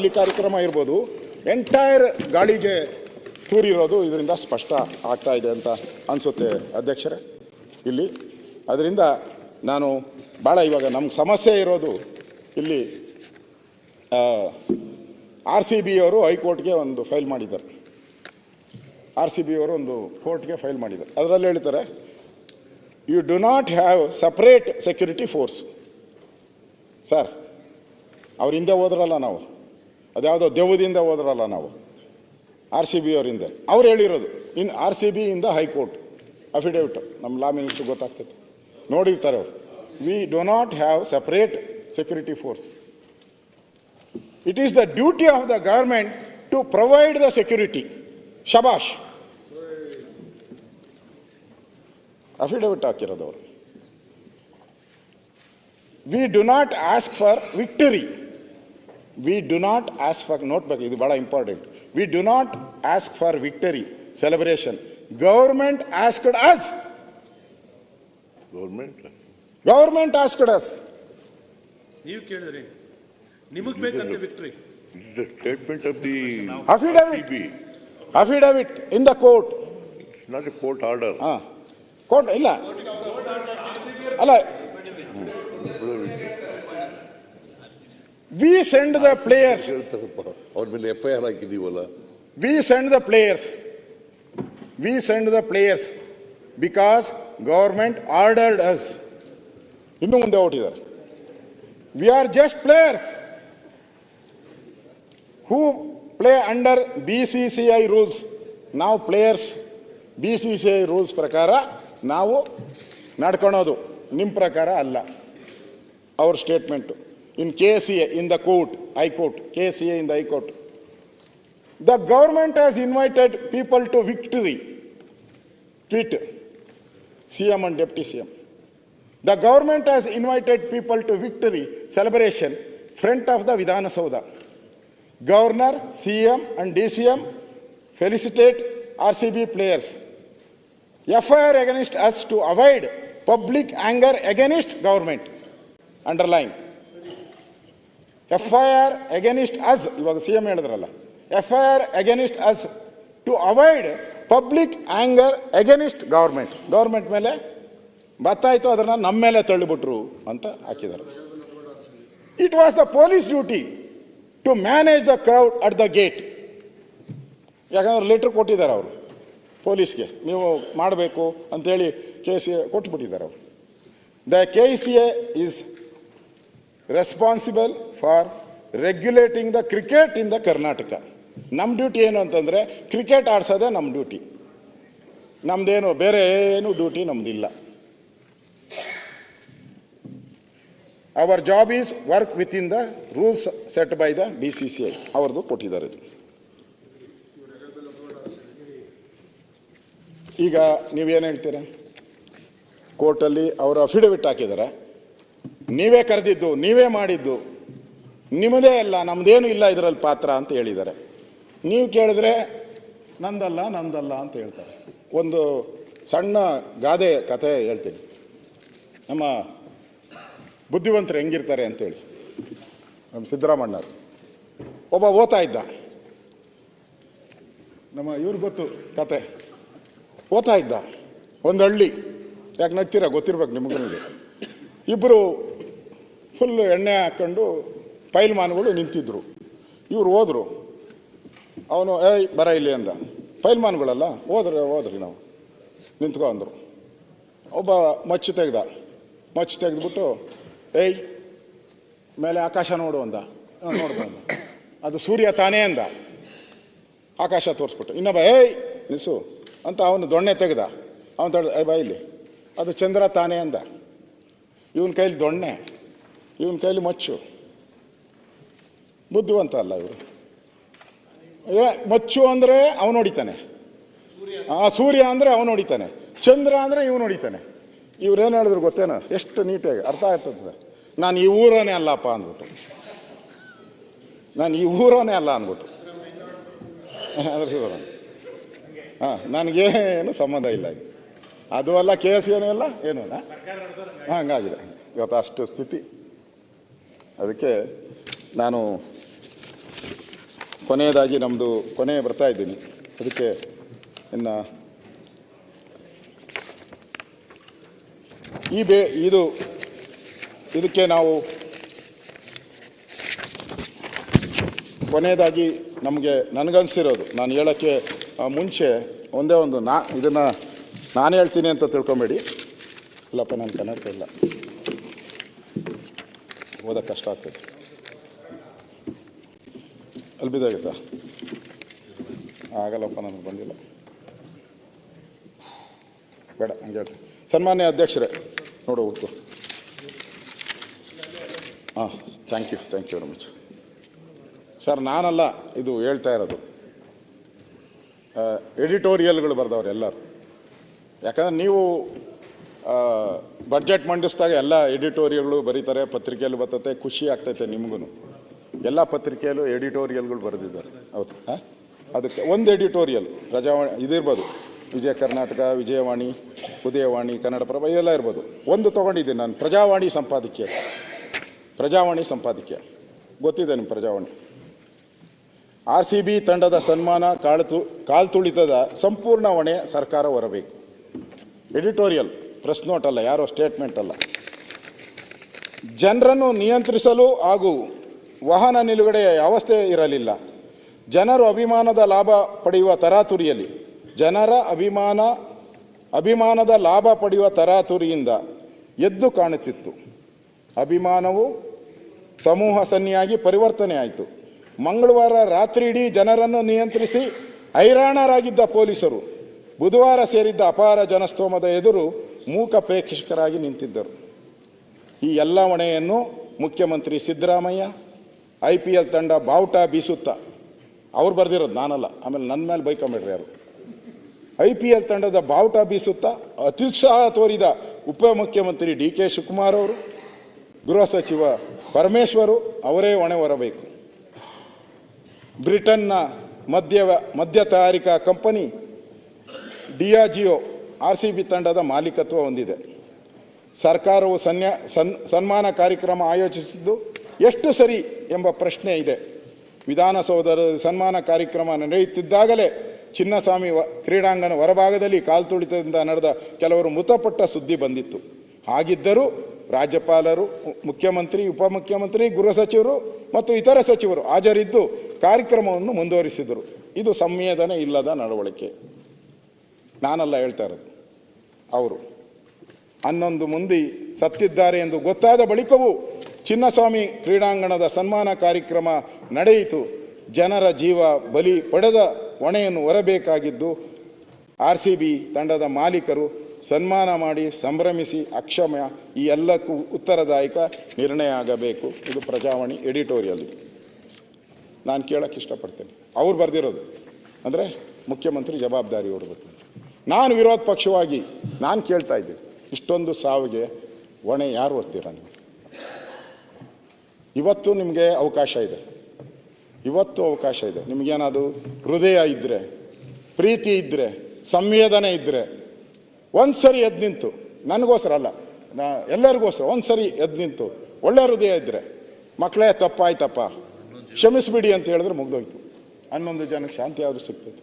ಅಲ್ಲಿ ಕಾರ್ಯಕ್ರಮ ಇರ್ಬೋದು. ಎಂಟೈರ್ ಗಾಳಿಗೆ ತೂರಿರೋದು ಇದರಿಂದ ಸ್ಪಷ್ಟ ಆಗ್ತಾ ಇದೆ ಅಂತ ಅನಿಸುತ್ತೆ ಅಧ್ಯಕ್ಷರೇ. ಇಲ್ಲಿ ಅದರಿಂದ ನಾನು ಭಾಳ ಇವಾಗ ನಮ್ಗೆ ಸಮಸ್ಯೆ ಇರೋದು ಇಲ್ಲಿ ಆರ್ ಸಿ ಬಿ ಅವರು ಹೈಕೋರ್ಟ್ಗೆ ಒಂದು ಫೈಲ್ ಮಾಡಿದ್ದಾರೆ. ಆರ್ ಸಿ ಬಿ ಅವರು ಒಂದು ಕೋರ್ಟ್ಗೆ ಫೈಲ್ ಮಾಡಿದ್ದಾರೆ. ಅದರಲ್ಲಿ ಹೇಳ್ತಾರೆ you do not have separate security force sir, ಅವ್ರ ಹಿಂದೆ ಹೋದ್ರಲ್ಲ ನಾವು. ಅದ್ಯಾವುದೋ ದೆವ್ವದಿಂದ ಹೋದ್ರಲ್ಲ ನಾವು. ಆರ್ ಸಿ ಬಿ ಅವರಿಂದ. ಅವ್ರು ಹೇಳಿರೋದು. ಇನ್ ಆರ್ ಸಿ ಬಿ ಇಂದ ಹೈಕೋರ್ಟ್. ಅಫಿಡೇವಿಟ್ ನಮ್ಮ ಲಾ ಮಿನಿಸ್ಟರ್ ಗೊತ್ತಾಗ್ತೈತೆ. ನೋಡಿರ್ತಾರೆ ಅವರು. We do not have separate security force it is the duty of the government to provide the security ಶಬಾಷ್ ಅಫಿಡೇವಿಟ್ ಹಾಕಿರೋದು ಅವರು. We do not ask for victory we do not ask for ನೋಡ್ಬೇಕು ಇದು ಭಾಳ important we do not ask for victory celebration government asked us government government asked us ನೀವು ಕೇಳಿದ್ರಿ. ನಿಮಗೆ ಬೇಕಂತ victory statement of the statement of the Affidavit. RCB. Affidavit in the court not not order court order. ಹಾ court ಇಲ್ಲ. ಅಲ್ಲ. We send the players ಅವ್ರ ಮೇಲೆ F I R ಹಾಕಿದೀವಲ್ಲ? We send the players we send the players because government ordered us ಇನ್ನು ಮುಂದೆ ಹೊಟ್ಟಿದ್ದಾರೆ we are just players who play under B C C I rules ನಾವು players B C C I rules ಪ್ರಕಾರ ನಾವು ನಡ್ಕೊಳೋದು. ನಿಮ್ಮ ಪ್ರಕಾರ ಅಲ್ಲ. ಅವ್ರ statement in KCA, in the court, I quote KCA in the I Court. The government has invited people to victory. Tweet, CM and Deputy CM. The government has invited people to victory celebration front of the Vidhana Sauda. Governor, CM and DCM felicitate RCB players. FIR against us to avoid public anger against government. Underline. F I R against us ಇವಾಗ C M ಹೇಳಿದ್ರಲ್ಲ. F I R against us to avoid public anger against government government ಮೇಲೆ ಬತ್ತಾಯ್ತು, ಅದನ್ನು ನಮ್ಮ ಮೇಲೆ ತಳ್ಳಿಬಿಟ್ರು ಅಂತ ಹಾಕಿದ್ದಾರೆ. It was the police duty to manage the crowd at the gate ಯಾಕಂದ್ರೆ ಲೆಟ್ರ್ ಕೊಟ್ಟಿದ್ದಾರೆ ಅವರು. ಪೊಲೀಸ್ಗೆ ನೀವು ಮಾಡಬೇಕು ಅಂತೇಳಿ ಕೆ ಸಿ ಎ ಕೊಟ್ಬಿಟ್ಟಿದ್ದಾರೆ ಅವರು. The K C A is responsible for regulating the cricket in the Karnataka ನಮ್ಮ ಡ್ಯೂಟಿ ಏನು ಅಂತಂದರೆ ಕ್ರಿಕೆಟ್ ಆಡಿಸೋದೇ ನಮ್ಮ ಡ್ಯೂಟಿ ನಮ್ಮದೇನು ಬೇರೆ ಏನು duty ನಮ್ಮದಿಲ್ಲ our job is work with in the rules set by the B C C I ಅವ್ರದ್ದು ಕೊಟ್ಟಿದ್ದಾರೆ ಇದು. ಈಗ ನೀವೇನು ಹೇಳ್ತೀರಾ? ಕೋರ್ಟಲ್ಲಿ ಅವರು ಅಫಿಡವಿಟ್ ಹಾಕಿದ್ದಾರೆ. ನೀವೇ ಕರೆದಿದ್ದು, ನೀವೇ ಮಾಡಿದ್ದು. ನಿಮ್ಮದೇ ಅಲ್ಲ ನಮ್ಮದೇನು ಇಲ್ಲ ಇದರಲ್ಲಿ ಪಾತ್ರ ಅಂತ ಹೇಳಿದ್ದಾರೆ. ನೀವು ಕೇಳಿದ್ರೆ, ನಂದಲ್ಲ ನಂದಲ್ಲ ಅಂತ ಹೇಳ್ತಾರೆ. ಒಂದು ಸಣ್ಣ ಗಾದೆ ಕಥೆ ಹೇಳ್ತೀನಿ. ನಮ್ಮ ಬುದ್ಧಿವಂತರು ಹೆಂಗಿರ್ತಾರೆ ಅಂತೇಳಿ. ನಮ್ಮ ಸಿದ್ದರಾಮಣ್ಣರು ಒಬ್ಬ ಓದ್ತಾ ಇದ್ದ. ನಮ್ಮ ಇವ್ರು ಗೊತ್ತು ಕತೆ. ಓದ್ತಾ ಇದ್ದ. ಒಂದು ಹಳ್ಳಿ. ಯಾಕೆ ನಗ್ತೀರ? ಗೊತ್ತಿರ್ಬೇಕು ನಿಮಗೂ ಇಬ್ಬರು ಫುಲ್ ಎಣ್ಣೆ ಹಾಕ್ಕೊಂಡು ಪೈಲ್ಮಾನ್ಗಳು ನಿಂತಿದ್ರು. ಇವರು ಹೋದರು. ಅವನು ಏಯ್ ಬರ ಇಲ್ಲಿ ಅಂದ. ಪೈಲ್ಮಾನ್ಗಳಲ್ಲ ಹೋದ್ರೆ ಹೋದ್ರಿ ನಾವು. ನಿಂತ್ಕೊ ಅಂದರು. ಒಬ್ಬ ಮಚ್ಚು ತೆಗ್ದ. ಮಚ್ಚು ತೆಗೆದ್ಬಿಟ್ಟು ಏಯ್ ಮೇಲೆ ಆಕಾಶ ನೋಡು ಅಂದ. "ಹಾ, ನೋಡ್ದೆ ಅದು. ಸೂರ್ಯ ತಾನೇ ಅಂದ. ಆಕಾಶ ತೋರಿಸ್ಬಿಟ್ಟು ಇನ್ನೊಬ್ಬ ಏಯ್ ನಿಲ್ಸು ಅಂತ ಅವನು ದೊಣ್ಣೆ ತೆಗ್ದ. ಅವನು ತಡೆದ ಏ ಬಾ ಇಲ್ಲಿ. ಅದು ಚಂದ್ರ ತಾನೇ ಅಂದ. ಇವನ ಕೈಲಿ ದೊಣ್ಣೆ. ಇವನ ಕೈಲಿ ಮಚ್ಚು. ಬುದ್ಧಿವಂತ ಅಲ್ಲ ಇವರು. ಏ, ಮಚ್ಚು ಅಂದರೆ ಅವನು ಹೊಡಿತಾನೆ. ಆ ಸೂರ್ಯ ಅಂದರೆ ಅವನು ಹೊಡಿತಾನೆ. ಚಂದ್ರ ಅಂದರೆ ಇವನು ಹೊಡಿತಾನೆ. ಇವ್ರೇನು ಹೇಳಿದ್ರು ಗೊತ್ತೇನೋ? ಎಷ್ಟು ನೀಟಾಗಿ ಅರ್ಥ ಆಗ್ತದೆ. ನಾನು ಈ ಊರನೇ ಅಲ್ಲಪ್ಪ ಅಂದ್ಬಿಟ್ಟು. ನಾನು ಈ ಊರನೇ ಅಲ್ಲ ಅಂದ್ಬಿಟ್ಟು. ಹಾಂ, ನನಗೇನು ಸಂಬಂಧ ಇಲ್ಲ ಇದು. ಅದು ಅಲ್ಲ ಕೇಸ್ ಏನೂ ಇಲ್ಲ? ಏನೂ ಇಲ್ಲ. ಹಂಗಾಗಿದೆ. ಇವತ್ತು ಅಷ್ಟು ಸ್ಥಿತಿ. ಅದಕ್ಕೆ ನಾನು ಕೊನೆಯದಾಗಿ ನಮ್ಮದು ಕೊನೆ ಬರ್ತಾ ಇದ್ದೀನಿ. ಅದಕ್ಕೆ ಇನ್ನು ಈ ಬೇ, ಇದು, ಇದಕ್ಕೆ ನಾವು ಕೊನೆಯದಾಗಿ ನಮಗೆ ನನಗನ್ಸಿರೋದು. ನಾನು ಹೇಳೋಕ್ಕೆ ಮುಂಚೆ ಒಂದೇ ಒಂದು ನಾ, ಇದನ್ನು ನಾನು ಹೇಳ್ತೀನಿ ಅಂತ ತಿಳ್ಕೊಬೇಡಿ. ಇಲ್ಲಪ್ಪ, ನಾನು ಕನ್ನಡಕ ಇಲ್ಲ. ಓದೋಕ್ಕೆ ಕಷ್ಟ ಆಗ್ತದೆ. ಅಲ್ಲಿ ಬಿದ್ದಾಗೈತಾ ಆಗಲ್ಲಪ್ಪ, ನನಗೆ ಬಂದಿಲ್ಲ. ಬೇಡ, ಹಂಗೆ ಹೇಳ್ತೀನಿ. ಸನ್ಮಾನ್ಯ ಅಧ್ಯಕ್ಷರೇ, ನೋಡು ಹುಡ್ಕು ಹಾಂ thank you thank you very much sir ನಾನಲ್ಲ, ಇದು ಹೇಳ್ತಾ ಇರೋದು. ಎಡಿಟೋರಿಯಲ್ಗಳು ಬರ್ದವ್ರು ಎಲ್ಲರೂ. ಯಾಕಂದ್ರೆ ನೀವು ಬಡ್ಜೆಟ್ ಮಂಡಿಸಿದಾಗ ಎಲ್ಲ ಎಡಿಟೋರಿಯಲ್ಗಳು ಬರೀತಾರೆ, ಪತ್ರಿಕೆಯಲ್ಲಿ ಬರ್ತತೆ, ಖುಷಿ ಆಗ್ತೈತೆ ನಿಮಗೂ ಎಲ್ಲ ಪತ್ರಿಕೆಯಲ್ಲೂ ಎಡಿಟೋರಿಯಲ್ಗಳು ಬರೆದಿದ್ದಾರೆ. ಹೌದು. ಅದಕ್ಕೆ ಒಂದು ಎಡಿಟೋರಿಯಲ್ ಪ್ರಜಾವಾಣಿ ಇದಿರ್ಬೋದು. ವಿಜಯ ಕರ್ನಾಟಕ, ವಿಜಯವಾಣಿ, ಉದಯವಾಣಿ, ಕನ್ನಡಪ್ರಭ ಎಲ್ಲ ಇರ್ಬೋದು. ಒಂದು ತೊಗೊಂಡಿದ್ದೀನಿ ನಾನು. ಪ್ರಜಾವಾಣಿ ಸಂಪಾದಕೀಯ. ಪ್ರಜಾವಾಣಿ ಸಂಪಾದಕೀಯ. ಗೊತ್ತಿದೆ ನಿಮ್ಮ ಪ್ರಜಾವಾಣಿ? ಆರ್ ಸಿ ಬಿ ತಂಡದ ಸನ್ಮಾನ, ಕಾಳ್ತು, ಕಾಲ್ತುಳಿತದ ಸಂಪೂರ್ಣ ಹೊಣೆ ಸರ್ಕಾರ ಹೊರಬೇಕು. ಎಡಿಟೋರಿಯಲ್ ಪ್ರೆಸ್ ನೋಟ್ ಅಲ್ಲ, ಯಾರೋ ಸ್ಟೇಟ್ಮೆಂಟ್ ಅಲ್ಲ. ಜನರನ್ನು ನಿಯಂತ್ರಿಸಲು ಹಾಗೂ ವಾಹನ ನಿಲುಗಡೆಯ ವ್ಯವಸ್ಥೆ ಇರಲಿಲ್ಲ. ಜನರು ಅಭಿಮಾನದ ಲಾಭ ಪಡೆಯುವ ತರಾತುರಿಯಲ್ಲಿ, ಜನರ ಅಭಿಮಾನ, ಅಭಿಮಾನದ ಲಾಭ ಪಡೆಯುವ ತರಾತುರಿಯಿಂದ ಎದ್ದು ಕಾಣುತ್ತಿತ್ತು. ಅಭಿಮಾನವು ಸಮೂಹ ಸನ್ನಿಯಾಗಿ ಪರಿವರ್ತನೆ ಆಯಿತು. ಮಂಗಳವಾರ ರಾತ್ರಿ ಇಡೀ ಜನರನ್ನು ನಿಯಂತ್ರಿಸಿ ಹೈರಾಣರಾಗಿದ್ದ ಪೊಲೀಸರು, ಬುಧವಾರ ಸೇರಿದ್ದ ಅಪಾರ ಜನಸ್ತೋಮದ ಎದುರು ಮೂಕ ಪ್ರೇಕ್ಷಕರಾಗಿ ನಿಂತಿದ್ದರು. ಈ ಎಲ್ಲ ಹೊಣೆಯನ್ನು ಮುಖ್ಯಮಂತ್ರಿ ಸಿದ್ದರಾಮಯ್ಯ, ಐ ಪಿ ಎಲ್ ತಂಡ ಬಾವುಟ ಬೀಸುತ್ತಾ. ಅವ್ರು ಬರೆದಿರೋದು ನಾನಲ್ಲ, ಆಮೇಲೆ ನನ್ನ ಮೇಲೆ ಬೈಕೊಂಬಿಡ್ರಿ ಯಾರು ಐ ಪಿ ಎಲ್ ತಂಡದ ಬಾವುಟ ಬೀಸುತ್ತಾ ಅತ್ಯುತ್ಸಾಹ ತೋರಿದ ಉಪಮುಖ್ಯಮಂತ್ರಿ ಡಿ ಕೆ ಶಿವಕುಮಾರ್ ಅವರು, ಗೃಹ ಸಚಿವ ಪರಮೇಶ್ವರು ಅವರೇ ಹೊಣೆ ಹೊರಬೇಕು. ಬ್ರಿಟನ್ನ ಮದ್ಯ ಮದ್ಯ ತಯಾರಿಕಾ company Diageo R C B ತಂಡದ ಮಾಲೀಕತ್ವ ಹೊಂದಿದೆ. ಸರ್ಕಾರವು ಸನ್ಯಾ, ಸನ್, ಸನ್ಮಾನ ಕಾರ್ಯಕ್ರಮ ಆಯೋಜಿಸಿದ್ದು ಎಷ್ಟು ಸರಿ ಎಂಬ ಪ್ರಶ್ನೆ ಇದೆ. ವಿಧಾನಸೌಧದ ಸನ್ಮಾನ ಕಾರ್ಯಕ್ರಮ ನಡೆಯುತ್ತಿದ್ದಾಗಲೇ ಚಿನ್ನಸ್ವಾಮಿ ವ- ಕ್ರೀಡಾಂಗಣ ಹೊರಭಾಗದಲ್ಲಿ ಕಾಲ್ತುಳಿತದಿಂದ ನಡೆದ ಕೆಲವರು ಮೃತಪಟ್ಟ ಸುದ್ದಿ ಬಂದಿತ್ತು. ಹಾಗಿದ್ದರೂ ರಾಜ್ಯಪಾಲರು ಮುಖ್ಯಮಂತ್ರಿ, ಉಪಮುಖ್ಯಮಂತ್ರಿ, ಗೃಹ ಸಚಿವರು ಮತ್ತು ಇತರ ಸಚಿವರು ಹಾಜರಿದ್ದು ಕಾರ್ಯಕ್ರಮವನ್ನು ಮುಂದುವರಿಸಿದರು. ಇದು ಸಂವೇದನೆ ಇಲ್ಲದ ನಡವಳಿಕೆ. ನಾನಲ್ಲ ಹೇಳ್ತಾ ಇರೋದು. ಅವರು. ಹನ್ನೊಂದು ಮಂದಿ ಸತ್ತಿದ್ದಾರೆ ಎಂದು ಗೊತ್ತಾದ ಬಳಿಕವೂ ಚಿನ್ನಸ್ವಾಮಿ ಕ್ರೀಡಾಂಗಣದ ಸನ್ಮಾನ ಕಾರ್ಯಕ್ರಮ ನಡೆಯಿತು. ಜನರ ಜೀವ ಬಲಿ ಪಡೆದ ಹೊಣೆಯನ್ನು ಹೊರಬೇಕಾಗಿದ್ದು ಆರ್ ಸಿ ಬಿ ತಂಡದ ಮಾಲೀಕರು ಸನ್ಮಾನ ಮಾಡಿ ಸಂಭ್ರಮಿಸಿ ಅಕ್ಷಮ್ಯ ಈ ಎಲ್ಲಕ್ಕೂ ಉತ್ತರದಾಯಕ ನಿರ್ಣಯ ಆಗಬೇಕು. ಇದು ಪ್ರಜಾವಾಣಿ ಎಡಿಟೋರಿಯಲ್. ನಾನು ಕೇಳಕ್ಕೆ ಇಷ್ಟಪಡ್ತೇನೆ. ಅವ್ರು ಬರೆದಿರೋದು. ಅಂದರೆ ಮುಖ್ಯಮಂತ್ರಿ ಜವಾಬ್ದಾರಿ ಹೊರಬೇಕು ನಾನು ವಿರೋಧ ಪಕ್ಷವಾಗಿ ನಾನು ಕೇಳ್ತಾ ಇದ್ದೀನಿ ಇಷ್ಟೊಂದು ಸಾವಿಗೆ ಹೊಣೆ ಯಾರು ಓದ್ತೀರ ನೀವು? ಇವತ್ತು ನಿಮಗೆ ಅವಕಾಶ ಇದೆ. ಇವತ್ತು ಅವಕಾಶ ಇದೆ. ನಿಮಗೇನಾದ್ರು ಹೃದಯ ಇದ್ದರೆ ಪ್ರೀತಿ ಇದ್ದರೆ ಸಂವೇದನೆ ಇದ್ದರೆ ಒಂದು ಸರಿ ಎದ್ದು ನಿಂತು, ನನಗೋಸ್ಕರ ಅಲ್ಲ, ನಾ ಎಲ್ಲರಿಗೋಸ್ಕರ ಒಂದು ಸರಿ ಎದ್ದು ನಿಂತು, ಒಳ್ಳೆ ಹೃದಯ ಇದ್ದರೆ ಮಕ್ಕಳೇ ತಪ್ಪಾಯ್ತಪ್ಪ, ಕ್ಷಮಿಸಿಬಿಡಿ ಅಂತ ಹೇಳಿದ್ರೆ ಮುಗ್ದೋಯ್ತು. ಹನ್ನೊಂದು ಜನಕ್ಕೆ ಶಾಂತಿ ಆದರೂ ಸಿಗ್ತದೆ.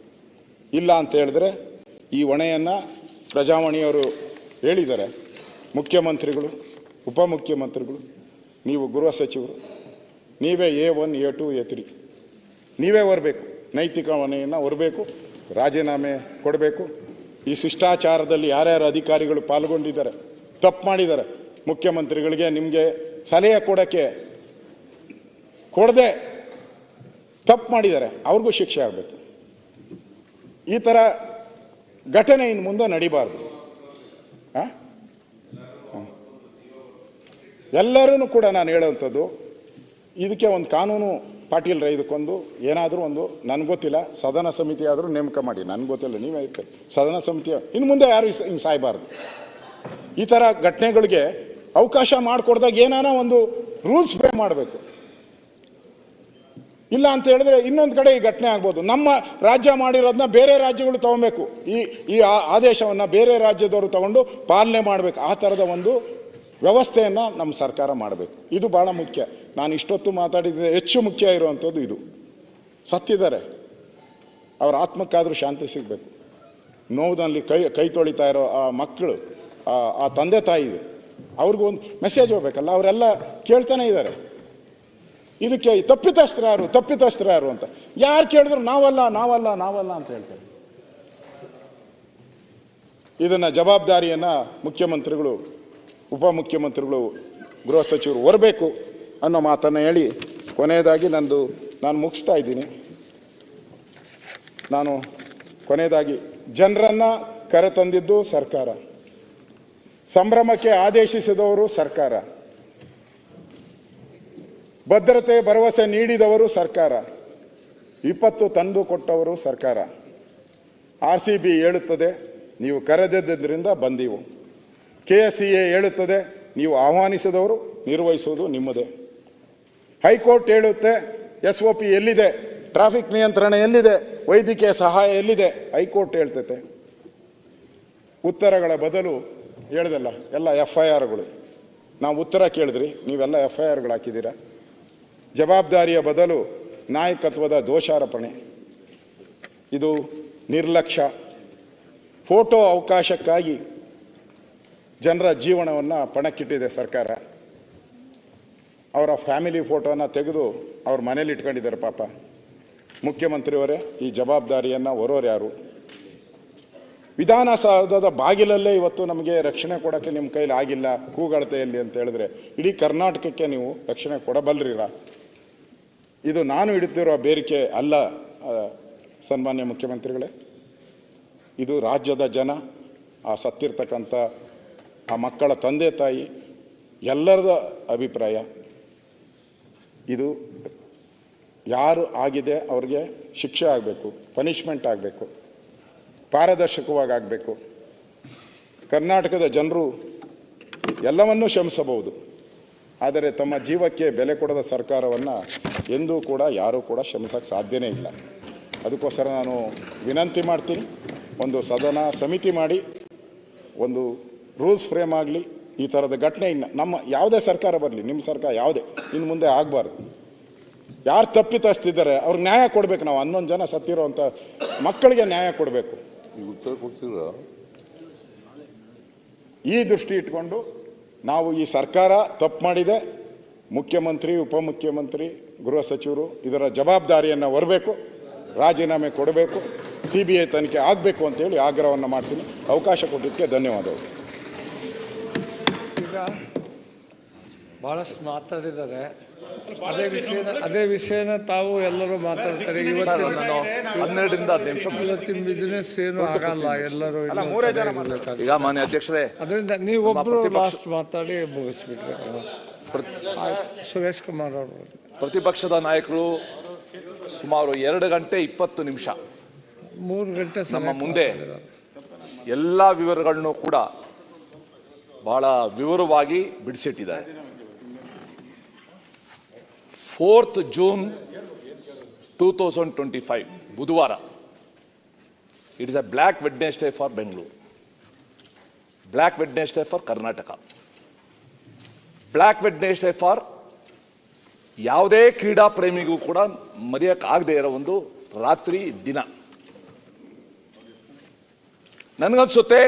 ಇಲ್ಲ ಅಂತ ಹೇಳಿದ್ರೆ ಈ ಹೊಣೆಯನ್ನು ಪ್ರಜಾವಾಣಿಯವರು ಹೇಳಿದ್ದಾರೆ. ಮುಖ್ಯಮಂತ್ರಿಗಳು, ಉಪಮುಖ್ಯಮಂತ್ರಿಗಳು, ನೀವು ಗೃಹ ಸಚಿವರು, ನೀವೇ A one, A two, A three ನೀವೇ ಬರಬೇಕು ನೈತಿಕ ಹೊಣೆಯನ್ನು ಹೊರಬೇಕು ರಾಜೀನಾಮೆ ಕೊಡಬೇಕು. ಈ ಶಿಷ್ಟಾಚಾರದಲ್ಲಿ ಯಾರ್ಯಾರು ಅಧಿಕಾರಿಗಳು ಪಾಲ್ಗೊಂಡಿದ್ದಾರೆ, ತಪ್ಪು ಮಾಡಿದ್ದಾರೆ, ಮುಖ್ಯಮಂತ್ರಿಗಳಿಗೆ ನಿಮಗೆ ಸಲಹೆ ಕೊಡೋಕ್ಕೆ ಕೊಡದೆ ತಪ್ಪು ಮಾಡಿದ್ದಾರೆ, ಅವ್ರಿಗೂ ಶಿಕ್ಷೆ ಆಗಬೇಕು. ಈ ಥರ ಘಟನೆ ಇನ್ನು ಮುಂದೆ ನಡಿಬಾರ್ದು. ಎಲ್ಲರೂ ಕೂಡ ನಾನು ಹೇಳೋವಂಥದ್ದು, ಇದಕ್ಕೆ ಒಂದು ಕಾನೂನು ಪಾಟೀಲ್ ಇದಕ್ಕೊಂದು ಏನಾದರೂ ಒಂದು, ನನಗೆ ಗೊತ್ತಿಲ್ಲ, ಸದನ ಸಮಿತಿ ಆದರೂ ನೇಮಕ ಮಾಡಿ, ನನಗೆ ಗೊತ್ತಿಲ್ಲ, ನೀವೇ ಸದನ ಸಮಿತಿ ಇನ್ನು ಮುಂದೆ ಯಾರು ಹಿಂಗೆ ಸಾಯಬಾರ್ದು. ಈ ಥರ ಘಟನೆಗಳಿಗೆ ಅವಕಾಶ ಮಾಡಿಕೊಡ್ದಾಗ ಏನಾರ ಒಂದು ರೂಲ್ಸ್ ಪ್ರೇ ಮಾಡಬೇಕು. ಇಲ್ಲ ಅಂತ ಹೇಳಿದ್ರೆ ಇನ್ನೊಂದು ಕಡೆ ಈ ಘಟನೆ ಆಗ್ಬೋದು. ನಮ್ಮ ರಾಜ್ಯ ಮಾಡಿರೋದನ್ನ ಬೇರೆ ರಾಜ್ಯಗಳು ತಗೊಬೇಕು. ಈ ಈ ಆದೇಶವನ್ನು ಬೇರೆ ರಾಜ್ಯದವರು ತಗೊಂಡು ಪಾಲನೆ ಮಾಡಬೇಕು. ಆ ಥರದ ಒಂದು ವ್ಯವಸ್ಥೆಯನ್ನು ನಮ್ಮ ಸರ್ಕಾರ ಮಾಡಬೇಕು. ಇದು ಭಾಳ ಮುಖ್ಯ. ನಾನು ಇಷ್ಟೊತ್ತು ಮಾತಾಡಿದ ಹೆಚ್ಚು ಮುಖ್ಯ ಇರುವಂಥದ್ದು ಇದು. ಸತ್ತಿದ್ದಾರೆ ಅವರ ಆತ್ಮಕ್ಕಾದರೂ ಶಾಂತಿ ಸಿಗಬೇಕು. ನೋವುದಲ್ಲಿ ಕೈ ಕೈ ತೊಳಿತಾ ಇರೋ ಆ ಮಕ್ಕಳು, ಆ ತಂದೆ ತಾಯಿ ಅವ್ರಿಗೂ ಒಂದು ಮೆಸೇಜ್ ಹೋಗ್ಬೇಕಲ್ಲ, ಅವರೆಲ್ಲ ಕೇಳ್ತಾನೆ ಇದ್ದಾರೆ ಇದಕ್ಕೆ ತಪ್ಪಿತಸ್ತ್ರ ಯಾರು ಅಂತ. ಯಾರು ಕೇಳಿದ್ರು ನಾವಲ್ಲ ನಾವಲ್ಲ ನಾವಲ್ಲ ಅಂತ ಹೇಳ್ತಾರೆ. ಇದನ್ನ ಜವಾಬ್ದಾರಿಯನ್ನ ಮುಖ್ಯಮಂತ್ರಿಗಳು, ಉಪಮುಖ್ಯಮಂತ್ರಿಗಳು, ಗೃಹ ಸಚಿವರು ಬರಬೇಕು ಅನ್ನೋ ಮಾತನ್ನು ಹೇಳಿ ಕೊನೆಯದಾಗಿ ನಂದು, ನಾನು ಮುಗಿಸ್ತಾ ಇದ್ದೀನಿ. ನಾನು ಕೊನೆಯದಾಗಿ, ಜನರನ್ನ ಕರೆತಂದಿದ್ದು ಸರ್ಕಾರ. ಸಂಭ್ರಮಕ್ಕೆ ಆದೇಶಿಸಿದವರು ಸರ್ಕಾರ. ಭದ್ರತೆ, ಭರವಸೆ ನೀಡಿದವರು ಸರ್ಕಾರ. ವಿಪತ್ತು ತಂದು ಕೊಟ್ಟವರು ಸರ್ಕಾರ. ಆರ್ ಸಿ ಬಿ ಹೇಳುತ್ತದೆ, ನೀವು ಕರೆದಿದ್ದರಿಂದ ಬಂದೀವು. ಕೆ ಎಸ್ ಸಿ ಎ ಹೇಳುತ್ತದೆ, ನೀವು ಆಹ್ವಾನಿಸಿದವರು, ನಿರ್ವಹಿಸುವುದು ನಿಮ್ಮದೇ. ಹೈಕೋರ್ಟ್ ಹೇಳುತ್ತೆ, ಎಸ್ ಒ ಪಿ ಎಲ್ಲಿದೆ, ಟ್ರಾಫಿಕ್ ನಿಯಂತ್ರಣ ಎಲ್ಲಿದೆ, ವೈದ್ಯಕೀಯ ಸಹಾಯ ಎಲ್ಲಿದೆ, ಹೈಕೋರ್ಟ್ ಹೇಳ್ತೈತೆ. ಉತ್ತರಗಳ ಬದಲು ಹೇಳ್ದಲ್ಲ, ಎಲ್ಲ ಎಫ್ ಐ ಆರ್ಗಳು. ನಾವು ಉತ್ತರ ಕೇಳಿದ್ರಿ, ನೀವೆಲ್ಲ ಎಫ್ ಐ ಆರ್ಗಳು ಹಾಕಿದ್ದೀರಾ? ಜವಾಬ್ದಾರಿಯ ಬದಲು ನಾಯಕತ್ವದ ದೋಷಾರೋಪಣೆ. ಇದು ನಿರ್ಲಕ್ಷ್ಯ. ಫೋಟೋ ಅವಕಾಶಕ್ಕಾಗಿ ಜನರ ಜೀವನವನ್ನು ಪಣಕ್ಕಿಟ್ಟಿದೆ ಸರ್ಕಾರ. ಅವರ ಫ್ಯಾಮಿಲಿ ಫೋಟೋನ ತೆಗೆದು ಅವ್ರ ಮನೇಲಿ ಇಟ್ಕೊಂಡಿದ್ದಾರೆ ಪಾಪ. ಮುಖ್ಯಮಂತ್ರಿಯವರೇ, ಈ ಜವಾಬ್ದಾರಿಯನ್ನು ಹೊರೋರು ಯಾರು? ವಿಧಾನಸೌಧದ ಬಾಗಿಲಲ್ಲೇ ಇವತ್ತು ನಮಗೆ ರಕ್ಷಣೆ ಕೊಡೋಕ್ಕೆ ನಿಮ್ಮ ಕೈಲಿ ಆಗಿಲ್ಲ ಕೂಗಳತೆಯಲ್ಲಿ ಅಂತ ಹೇಳಿದ್ರೆ, ಇಡೀ ಕರ್ನಾಟಕಕ್ಕೆ ನೀವು ರಕ್ಷಣೆ ಕೊಡಬಲ್ಲರಿರ ಇದು ನಾನು ಇಡುತ್ತಿರುವ ಬೇರಿಕೆ ಅಲ್ಲ ಸನ್ಮಾನ್ಯ ಮುಖ್ಯಮಂತ್ರಿಗಳೇ. ಇದು ರಾಜ್ಯದ ಜನ, ಆ ಸತ್ತಿರ್ತಕ್ಕಂಥ, ಆ ಮಕ್ಕಳ ತಂದೆ ತಾಯಿ, ಎಲ್ಲರದ ಅಭಿಪ್ರಾಯ. ಇದು ಯಾರು ಆಗಿದೆ ಅವ್ರಿಗೆ ಶಿಕ್ಷೆ ಆಗಬೇಕು ಪನಿಷ್ಮೆಂಟ್ ಆಗಬೇಕು, ಪಾರದರ್ಶಕವಾಗಿ ಆಗಬೇಕು. ಕರ್ನಾಟಕದ ಜನರು ಎಲ್ಲವನ್ನೂ ಶ್ರಮಿಸಬಹುದು ಆದರೆ ತಮ್ಮ ಜೀವಕ್ಕೆ ಬೆಲೆ ಕೊಡದ ಸರ್ಕಾರವನ್ನು ಎಂದೂ ಕೂಡ ಯಾರೂ ಕೂಡ ಶ್ರಮಿಸೋಕ್ಕೆ ಸಾಧ್ಯನೇ ಇಲ್ಲ. ಅದಕ್ಕೋಸ್ಕರ ನಾನು ವಿನಂತಿ ಮಾಡ್ತೀನಿ ಒಂದು ಸದನ ಸಮಿತಿ ಮಾಡಿ ಒಂದು ರೂಲ್ಸ್ ಫ್ರೇಮ್ ಆಗಲಿ ಈ ಥರದ ಘಟನೆ ಇನ್ನು ನಮ್ಮ ಯಾವುದೇ ಸರ್ಕಾರ ಬರಲಿ ನಿಮ್ಮ ಸರ್ಕಾರ ಯಾವುದೇ ಇನ್ನು ಮುಂದೆ ಆಗಬಾರ್ದು. ಯಾರು ತಪ್ಪಿತಸ್ತಿದ್ದಾರೆ ಅವ್ರಿಗೆ ನ್ಯಾಯ ಕೊಡಬೇಕು ನಾವು ಹನ್ನೊಂದು ಜನ ಸತ್ತಿರೋವಂಥ ಮಕ್ಕಳಿಗೆ ನ್ಯಾಯ ಕೊಡಬೇಕು. ಉತ್ತರ ಕೊಡ್ತೀರಾ? ಈ ದೃಷ್ಟಿ ಇಟ್ಕೊಂಡು ನಾವು ಈ ಸರ್ಕಾರ ತಪ್ಪು ಮಾಡಿದೆ. ಮುಖ್ಯಮಂತ್ರಿ, ಉಪಮುಖ್ಯಮಂತ್ರಿ, ಗೃಹ ಸಚಿವರು ಇದರ ಜವಾಬ್ದಾರಿಯನ್ನು ಹೊರಬೇಕು, ರಾಜೀನಾಮೆ ಕೊಡಬೇಕು ಸಿ ಬಿ ಐ ತನಿಖೆ ಆಗಬೇಕು ಅಂತೇಳಿ ಆಗ್ರಹವನ್ನು ಮಾಡ್ತೀನಿ. ಅವಕಾಶ ಕೊಟ್ಟಿದ್ದಕ್ಕೆ ಧನ್ಯವಾದಗಳು. ಬಹಳಷ್ಟು ಮಾತಾಡಿದ್ದಾರೆ. ಅದೇ ವಿಷಯ ಅದೇ ವಿಷಯನ ತಾವು ಎಲ್ಲರೂ ಮಾತಾಡ್ತಾರೆ. ಹನ್ನೆರಡರಿಂದ ಹತ್ತು ನಿಮಿಷ. ಇವತ್ತಿನ ಬಿಸಿನೆಸ್ ಏನು ಆಗಲ್ಲ ಎಲ್ಲರೂ ಈಗ ಮಾನ್ಯ ಅಧ್ಯಕ್ಷರೇ ಅದರಿಂದ ನೀವು ಪ್ರತಿಪಕ್ಷ- ಲಾಸ್ಟ್ ಮಾತಾಡಿ ಮುಗಿಸ್ಬಿಟ್ರಿ. ಸುರೇಶ್ ಕುಮಾರ್ ಅವರು. ಪ್ರತಿಪಕ್ಷದ ನಾಯಕರು ಸುಮಾರು ಎರಡು ಗಂಟೆ ಇಪ್ಪತ್ತು ನಿಮಿಷ. ಮೂರು ಗಂಟೆ ನಮ್ಮ ಮುಂದೆ. ಎಲ್ಲ ವಿವರಗಳನ್ನು ಕೂಡ ಬಹಳ ವಿವರವಾಗಿ ಬಿಡಿಸಿಟ್ಟಿದ್ದಾರೆ. Fourth June two thousand twenty five ಬುಧವಾರ. It is a black Wednesday for Bengaluru black Wednesday for Karnataka black Wednesday for ಯಾವುದೇ ಕ್ರೀಡಾ ಪ್ರೇಮಿಗೂ ಕೂಡ ಮರೆಯೋಕ್ಕಾಗದೇ ಇರೋ ಒಂದು ರಾತ್ರಿ ದಿನ. ನನಗನ್ಸುತ್ತೆ,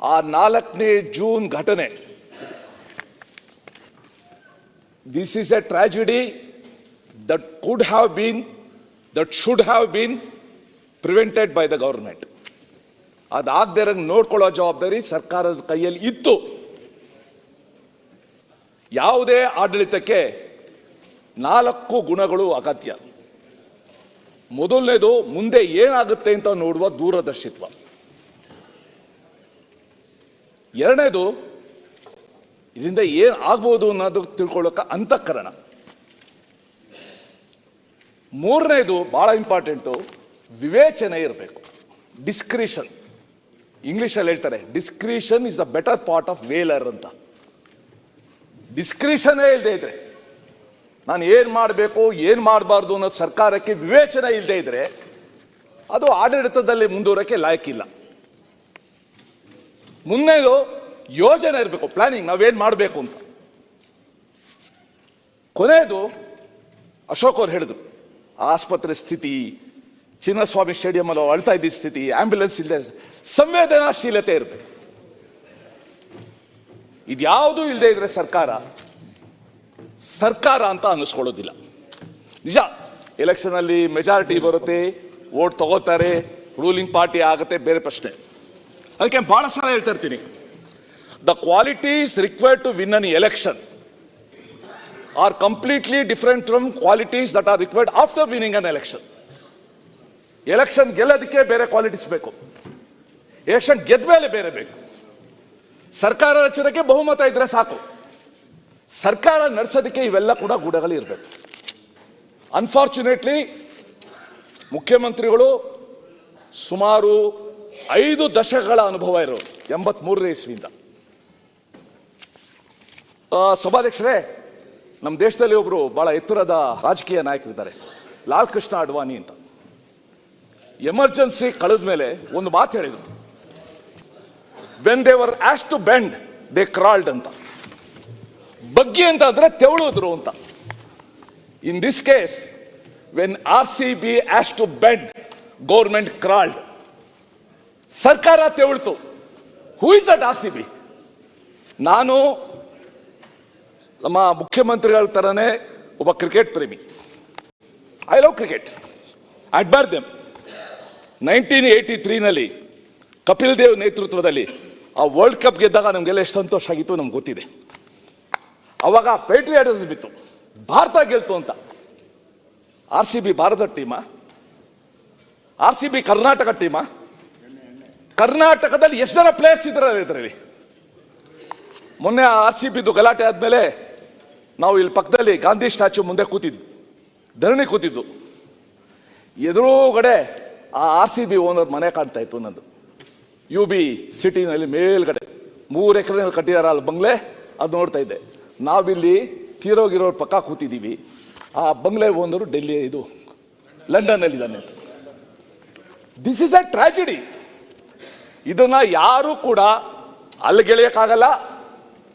ಆ ನಾಲ್ಕನೇ ಜೂನ್ ಘಟನೆ this is a tragedy that could have been that should have been prevented by the government ಅದಾಗದೇ ಇರಂಗೆ ನೋಡ್ಕೊಳ್ಳೋ ಜವಾಬ್ದಾರಿ ಸರ್ಕಾರದ ಕೈಯಲ್ಲಿ ಇತ್ತು. ಯಾವುದೇ ಆಡಳಿತಕ್ಕೆ ನಾಲ್ಕು ಗುಣಗಳು ಅಗತ್ಯ. ಮೊದಲನೇದು, ಮುಂದೆ ಏನಾಗುತ್ತೆ ಅಂತ ನೋಡುವ ದೂರದರ್ಶಿತ್ವ. ಎರಡನೇದು ಇದರಿಂದ ಏನು ಆಗ್ಬೋದು ಅನ್ನೋದು ತಿಳ್ಕೊಳ್ಳೋಕೆ ಅಂತಃಕರಣ. ಮೂರನೇದು ಭಾಳ ಇಂಪಾರ್ಟೆಂಟು, ವಿವೇಚನೆ ಇರಬೇಕು. ಡಿಸ್ಕ್ರಿಷನ್. ಇಂಗ್ಲೀಷಲ್ಲಿ ಹೇಳ್ತಾರೆ, discretion is the better part of valour ಅಂತ. ಡಿಸ್ಕ್ರಿಷನೇ ಇಲ್ಲದೆ ಇದ್ರೆ, ನಾನು ಏನು ಮಾಡಬೇಕು, ಏನು ಮಾಡಬಾರ್ದು ಅನ್ನೋದು ಸರ್ಕಾರಕ್ಕೆ ವಿವೇಚನೆ ಇಲ್ಲದೆ ಇದ್ರೆ, ಅದು ಆಡಳಿತದಲ್ಲಿ ಮುಂದುವರಕ್ಕೆ ಲಾಯಕ್ಕಿಲ್ಲ. ಮುಂದೇದು ಯೋಜನೆ ಇರಬೇಕು ಪ್ಲಾನಿಂಗ್ ನಾವೇನು ಮಾಡಬೇಕು ಅಂತ. ಕೊನೆಯದು ಅಶೋಕ್ ಅವ್ರು ಹೇಳಿದ್ರು, ಆಸ್ಪತ್ರೆ ಸ್ಥಿತಿ, ಚಿನ್ನಸ್ವಾಮಿ ಸ್ಟೇಡಿಯಂ ಅಲ್ಲಿ ಅಳ್ತಾ ಇದ್ದ ಸ್ಥಿತಿ ಆಂಬ್ಯುಲೆನ್ಸ್ ಇಲ್ಲದೆ ಸಂವೇದನಾಶೀಲತೆ ಇರಬೇಕು. ಇದ್ಯಾವುದೂ ಇಲ್ಲದೆ ಇದ್ರೆ ಸರ್ಕಾರ ಸರ್ಕಾರ ಅಂತ ಅನ್ನಿಸ್ಕೊಳ್ಳೋದಿಲ್ಲ. ನಿಜ ಎಲೆಕ್ಷನ್ ಅಲ್ಲಿ ಮೆಜಾರಿಟಿ ಬರುತ್ತೆ ಓಟ್ ತಗೋತಾರೆ ರೂಲಿಂಗ್ ಪಾರ್ಟಿ ಆಗುತ್ತೆ, ಬೇರೆ ಪ್ರಶ್ನೆ. ಅದಕ್ಕೆ ಬಹಳ ಸಲ ಹೇಳ್ತಾ ಇರ್ತೀನಿ. The qualities required to win an election are completely different from qualities that are required after winning an election election ಗೆಲ್ಲೋದಕ್ಕೆ ಬೇರೆ ಕ್ವಾಲಿಟೀಸ್ ಬೇಕು. ಎಲೆಕ್ಷನ್ ಗೆದ್ದ ಮೇಲೆ ಬೇರೆ ಬೇಕು. ಸರ್ಕಾರ ರಚನೆಗೆ ಬಹುಮತ ಇದ್ರೆ ಸಾಕು. ಸರ್ಕಾರ ನಡೆಸೋದಕ್ಕೆ ಇವೆಲ್ಲ ಕೂಡ ಗುಣಗಳು ಇರಬೇಕು. ಅನ್ಫಾರ್ಚುನೇಟ್ಲಿ ಮುಖ್ಯಮಂತ್ರಿಗಳು ಸುಮಾರು ಐದು ದಶಕಗಳ ಅನುಭವ ಇರೋರು, ಎಂಬತ್ಮೂರನೇ ಇಸ್ವಿಯಿಂದ. ಸಭಾಧ್ಯಕ್ಷರೇ ನಮ್ಮ ದೇಶದಲ್ಲಿ ಒಬ್ರು ಬಹಳ ಎತ್ತರದ ರಾಜಕೀಯ ನಾಯಕರಿದ್ದಾರೆ. ಲಾಲ್ ಕೃಷ್ಣ ಅಡ್ವಾಣಿ ಅಂತ. ಎಮರ್ಜೆನ್ಸಿ ಕಳೆದ ಮೇಲೆ ಒಂದು ಮಾತು ಹೇಳಿದ್ರು. ವೆನ್ ದೇವರ್ ಆಸ್ ಟು ಬೆಂಡ್ ದೇ ಕ್ರಾಲ್ಡ್ ಅಂತ. ಬಗ್ಗೆ ಅಂತ ಅಂದ್ರೆ ತೆವಳಿದ್ರು ಅಂತ. In this case when R C B as to bend government crawled ಸರ್ಕಾರ ತೆವಳ್ತು. Who is that R C B ನಾನು ನಮ್ಮ ಮುಖ್ಯಮಂತ್ರಿಗಳ ಥರನೇ ಒಬ್ಬ ಕ್ರಿಕೆಟ್ ಪ್ರೇಮಿ. ಐ ಲವ್ ಕ್ರಿಕೆಟ್ ಅಡ್ಬಾರ್ ದೆಮ್ ನೈನ್ಟೀನ್ ಏಯ್ಟಿ ತ್ರೀನಲ್ಲಿ ಕಪಿಲ್ ದೇವ್ ನೇತೃತ್ವದಲ್ಲಿ ಆ ವರ್ಲ್ಡ್ ಕಪ್ ಗೆದ್ದಾಗ ನಮಗೆಲ್ಲ ಎಷ್ಟು ಸಂತೋಷ ಆಗಿತ್ತು ನಮ್ಗೆ ಗೊತ್ತಿದೆ. ಅವಾಗ ಪೇಟ್ರಿಯಾಟಿಸಮ್ ಬಿತ್ತು ಭಾರತ ಗೆಲ್ತು ಅಂತ. ಆರ್ ಸಿ ಬಿ ಭಾರತ ಟೀಮ ಆರ್ ಸಿ ಬಿ ಕರ್ನಾಟಕ ಟೀಮ, ಕರ್ನಾಟಕದಲ್ಲಿ ಎಷ್ಟು ಜನ ಪ್ಲೇಯರ್ಸ್ ಇದ್ದಾರೆ ಇದರಲ್ಲಿ? ಮೊನ್ನೆ ಆರ್ ಸಿ ಬಿದು ಗಲಾಟೆ ಆದಮೇಲೆ ನಾವು ಇಲ್ಲಿ ಪಕ್ಕದಲ್ಲಿ ಗಾಂಧಿ ಸ್ಟ್ಯಾಚು ಮುಂದೆ ಕೂತಿದ್ವಿ. ಧರಣಿ ಕೂತಿದ್ದು ಎದುರುಗಡೆ ಆ ಆರ್ ಸಿ ಬಿ ಓನರ್ ಮನೆ ಕಾಣ್ತಾ ಇತ್ತು ನಂದು ಯು ಬಿ ಸಿಟಿನಲ್ಲಿ ಮೇಲ್ಗಡೆ ಮೂರು ಎಕರೆ ಕಟ್ಟಿದಾರ ಅಲ್ಲಿ ಬಂಗ್ಲೆ, ಅದು ನೋಡ್ತಾ ಇದ್ದೆ. ನಾವಿಲ್ಲಿ ತೀರೋಗಿರೋ ಪಕ್ಕ ಕೂತಿದ್ದೀವಿ. ಆ ಬಂಗ್ಲೆ ಓನರು ಡೆಲ್ಲಿ ಇದು, ಲಂಡನ್ನಲ್ಲಿ ಇದ್ದಾನೆ ದಿಸ್ ಇಸ್ ಅ ಟ್ರಾಜಿಡಿ ಇದನ್ನ ಯಾರು ಕೂಡ ಅಲ್ಲಿಗೆಳೆಯಕ್ಕಾಗಲ್ಲ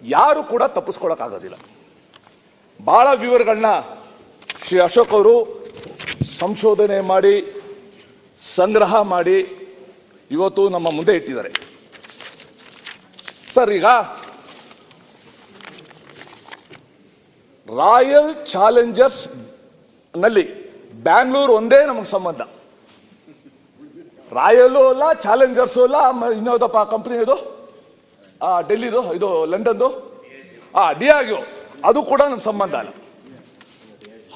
ಯಾರು ಕೂಡ ತಪ್ಪಿಸ್ಕೊಳಕ್ಕಾಗೋದಿಲ್ಲ. ಬಹಳ ವಿವರಗಳನ್ನ ಶ್ರೀ ಅಶೋಕ್ ಅವರು ಸಂಶೋಧನೆ ಮಾಡಿ, ಸಂಗ್ರಹ ಮಾಡಿ ಇವತ್ತು ನಮ್ಮ ಮುಂದೆ ಇಟ್ಟಿದ್ದಾರೆ. ಸರ್, ಈಗ ರಾಯಲ್ ಚಾಲೆಂಜರ್ಸ್ನಲ್ಲಿ ಬ್ಯಾಂಗ್ಳೂರ್ ಒಂದೇ ನಮಗೆ ಸಂಬಂಧ. ರಾಯಲು ಅಲ್ಲ, ಚಾಲೆಂಜರ್ಸು ಅಲ್ಲ ಇನ್ನೋದಪ್ಪ ಕಂಪ್ನಿ ಇದು? ಡೆಲ್ಲಿದು, ಇದು ಲಂಡನ್ದು? ಆ, ಡಿಯಾಗ್ಯೋ. ಅದು ಕೂಡ ನಮ್ಮ ಸಂಬಂಧ ಅಲ್ಲ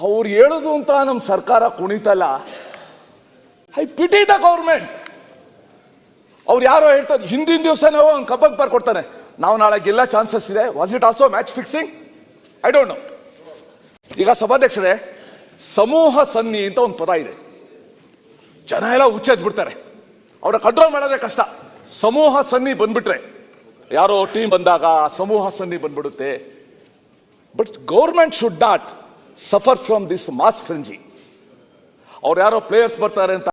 ಅವ್ರು ಹೇಳೋದು ಅಂತ ನಮ್ಮ ಸರ್ಕಾರ ಕುಣಿತಲ್ಲ ಐ ಪಿಟಿ ದ ಗೌರ್ಮೆಂಟ್ ಅವ್ರು ಯಾರೋ ಹೇಳ್ತಾರೆ, ಹಿಂದಿನ ದಿವಸನೇ ಅವ್ನು ಕಬ್ಬನ್ ಪಾರ್ ಕೊಡ್ತಾನೆ ನಾವು ನಾಳೆ ಗೆಲ್ಲ ಚಾನ್ಸಸ್ ಇದೆ. Was it also match fixing I don't know ಈಗ ಸಭಾಧ್ಯಕ್ಷರೇ, ಸಮೂಹ ಸನ್ನಿ ಅಂತ ಒಂದು ಪದ ಇದೆ. ಜನ ಎಲ್ಲ ಬಿಡ್ತಾರೆ. ಅವ್ರ ಕಂಟ್ರೋಲ್ ಮಾಡೋದೇ ಕಷ್ಟ. ಸಮೂಹ ಸನ್ನಿ ಬಂದ್ಬಿಟ್ರೆ, ಯಾರೋ ಟೀಮ್ ಬಂದಾಗ ಸಮೂಹ ಸನ್ನಿ ಬಂದ್ಬಿಡುತ್ತೆ. But government should not suffer from this mass frenzy ಅವ್ರು ಯಾರೋ ಪ್ಲೇಯರ್ಸ್ ಬರ್ತಾರೆ ಅಂತ